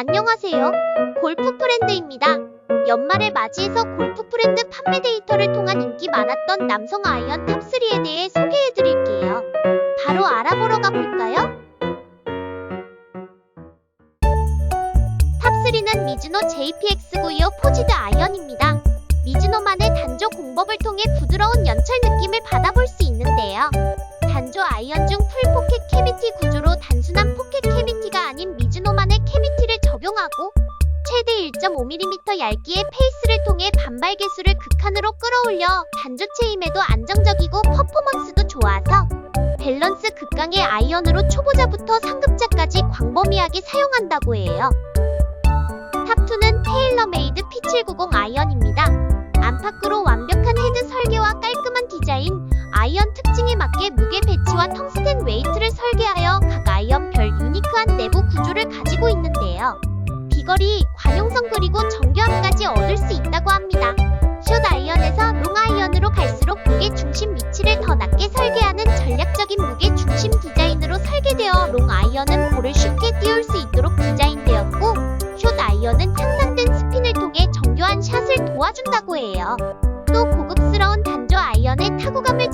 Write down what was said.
안녕하세요. 골프 브랜드입니다. 연말을 맞이해서 골프 브랜드 판매 데이터를 통한 인기 많았던 남성 아이언 탑3에 대해 소개해 드릴게요. 바로 알아보러 가볼까요? 탑3는 미즈노 JPX925 포지드 아이언입니다. 미즈노만의 단조 공법을 통해 부드러운 연철 느낌을 받아볼 수 있는데요. 단조 아이언 중 풀 포켓 캐비티 구조로 단순한 포켓 캐비티가 아닌 캐비티를 적용하고 최대 1.5mm 얇기의 페이스를 통해 반발 개수를 극한으로 끌어올려 단조 체임에도 안정적이고 퍼포먼스도 좋아서 밸런스 극강의 아이언으로 초보자부터 상급자까지 광범위하게 사용한다고 해요. 탑2는 테일러메이드 P790 아이언입니다. 안팎으로 완벽한 헤드 설계와 깔끔한 디자인, 아이언 특징에 맞게 무게 배치와 텅스텐 웨이 원거리, 관용성 그리고 정교함까지 얻을 수 있다고 합니다. 숏아이언에서 롱아이언으로 갈수록 무게 중심 위치를 더 낮게 설계하는 전략적인 무게 중심 디자인으로 설계되어 롱아이언은 볼을 쉽게 띄울 수 있도록 디자인되었고 숏아이언은 향상된 스핀을 통해 정교한 샷을 도와준다고 해요. 또 고급스러운 단조 아이언의 타구감을